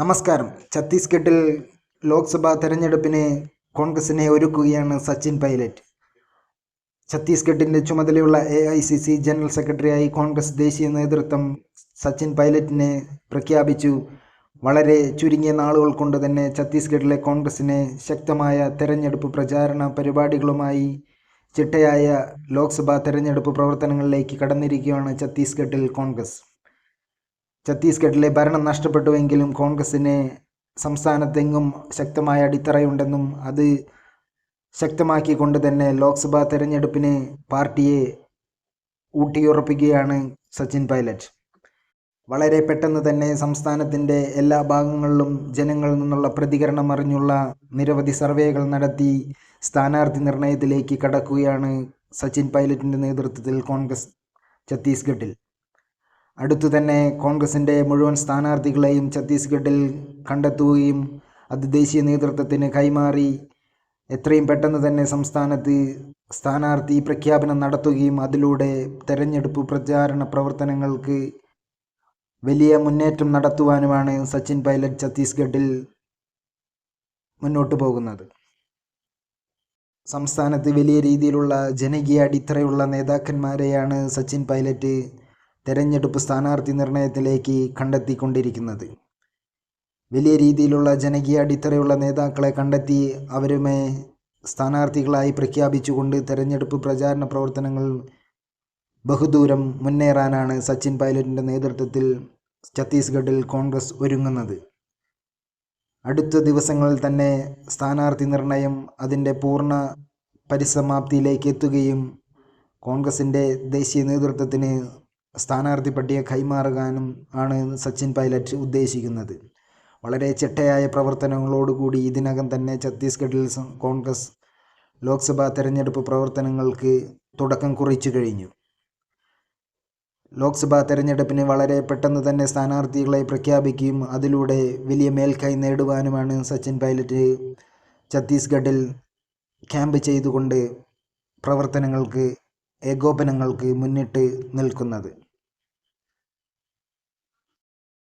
നമസ്കാരം. ഛത്തീസ്ഗഡിൽ ലോക്സഭാ തെരഞ്ഞെടുപ്പിന് കോൺഗ്രസിനെ ഒരുക്കുകയാണ് സച്ചിൻ പൈലറ്റ്. ഛത്തീസ്ഗഡിന്റെ ചുമതലയുള്ള A I C C general സെക്രട്ടറിയായി കോൺഗ്രസ് ദേശീയ നേതൃത്വം സച്ചിൻ പൈലറ്റിനെ പ്രഖ്യാപിച്ചു. വളരെ ചുരുങ്ങിയ നാളുകൾ കൊണ്ട് തന്നെ ഛത്തീസ്ഗഡിലെ കോൺഗ്രസിനെ ശക്തമായ തെരഞ്ഞെടുപ്പ് പ്രചാരണ പരിപാടികളുമായി ചിട്ടയായ ലോക്സഭാ തെരഞ്ഞെടുപ്പ് പ്രവർത്തനങ്ങളിലേക്ക് കടന്നിരിക്കുകയാണ് ഛത്തീസ്ഗഡിൽ കോൺഗ്രസ്. ഛത്തീസ്ഗഡിലെ ഭരണം നഷ്ടപ്പെട്ടുവെങ്കിലും കോൺഗ്രസിന് സംസ്ഥാനത്തെങ്ങും ശക്തമായ അടിത്തറയുണ്ടെന്നും അത് ശക്തമാക്കിക്കൊണ്ട് തന്നെ ലോക്സഭാ തെരഞ്ഞെടുപ്പിന് പാർട്ടിയെ ഊട്ടിയുറപ്പിക്കുകയാണ് സച്ചിൻ പൈലറ്റ്. വളരെ പെട്ടെന്ന് തന്നെ സംസ്ഥാനത്തിന്റെ എല്ലാ ഭാഗങ്ങളിലും ജനങ്ങളിൽ നിന്നുള്ള പ്രതികരണം അറിഞ്ഞുള്ള നിരവധി സർവേകൾ നടത്തി സ്ഥാനാർത്ഥി നിർണയത്തിലേക്ക് കടക്കുകയാണ് സച്ചിൻ പൈലറ്റിന്റെ നേതൃത്വത്തിൽ കോൺഗ്രസ് ഛത്തീസ്ഗഡിൽ. അടുത്തു തന്നെ കോൺഗ്രസിന്റെ മുഴുവൻ സ്ഥാനാർത്ഥികളെയും ഛത്തീസ്ഗഡിൽ കണ്ടെത്തുകയും അത് ദേശീയ നേതൃത്വത്തിന് കൈമാറി എത്രയും പെട്ടെന്ന് തന്നെ സംസ്ഥാനത്ത് സ്ഥാനാർത്ഥി പ്രഖ്യാപനം നടത്തുകയും അതിലൂടെ തെരഞ്ഞെടുപ്പ് പ്രചാരണ പ്രവർത്തനങ്ങൾക്ക് വലിയ മുന്നേറ്റം നടത്തുവാനുമാണ് സച്ചിൻ പൈലറ്റ് ഛത്തീസ്ഗഡിൽ മുന്നോട്ട് പോകുന്നത്. സംസ്ഥാനത്ത് വലിയ രീതിയിലുള്ള ജനകീയ അടിത്തറയുള്ള നേതാക്കന്മാരെയാണ് സച്ചിൻ പൈലറ്റ് തെരഞ്ഞെടുപ്പ് സ്ഥാനാർത്ഥി നിർണയത്തിലേക്ക് കണ്ടെത്തിക്കൊണ്ടിരിക്കുന്നത്. വലിയ രീതിയിലുള്ള ജനകീയ അടിത്തറയുള്ള നേതാക്കളെ കണ്ടെത്തി അവരുമേ സ്ഥാനാർത്ഥികളായി പ്രഖ്യാപിച്ചുകൊണ്ട് തെരഞ്ഞെടുപ്പ് പ്രചാരണ പ്രവർത്തനങ്ങൾ ബഹുദൂരം മുന്നേറാനാണ് സച്ചിൻ പൈലറ്റിന്റെ നേതൃത്വത്തിൽ ഛത്തീസ്ഗഡിൽ കോൺഗ്രസ് ഒരുങ്ങുന്നത്. അടുത്ത ദിവസങ്ങളിൽ തന്നെ സ്ഥാനാർത്ഥി നിർണയം അതിന്റെ പൂർണ പരിസമാപ്തിയിലേക്ക് എത്തുകയും കോൺഗ്രസിന്റെ ദേശീയ നേതൃത്വത്തിന് സ്ഥാനാർത്ഥി പട്ടിക കൈമാറുകാനും ആണ് സച്ചിൻ പൈലറ്റ് ഉദ്ദേശിക്കുന്നത്. വളരെ ചിട്ടയായ പ്രവർത്തനങ്ങളോടുകൂടി ഇതിനകം തന്നെ ഛത്തീസ്ഗഡിൽ കോൺഗ്രസ് ലോക്സഭാ തെരഞ്ഞെടുപ്പ് പ്രവർത്തനങ്ങൾക്ക് തുടക്കം കുറിച്ചു കഴിഞ്ഞു. ലോക്സഭാ തെരഞ്ഞെടുപ്പിന് വളരെ പെട്ടെന്ന് തന്നെ സ്ഥാനാർത്ഥികളെ പ്രഖ്യാപിക്കുകയും അതിലൂടെ വലിയ മേൽക്കൈ നേടുവാനുമാണ് സച്ചിൻ പൈലറ്റ് ഛത്തീസ്ഗഡിൽ ക്യാമ്പ് ചെയ്തുകൊണ്ട് പ്രവർത്തനങ്ങൾക്ക് ഏകോപനങ്ങൾക്ക് മുന്നിട്ട് നിൽക്കുന്നത്.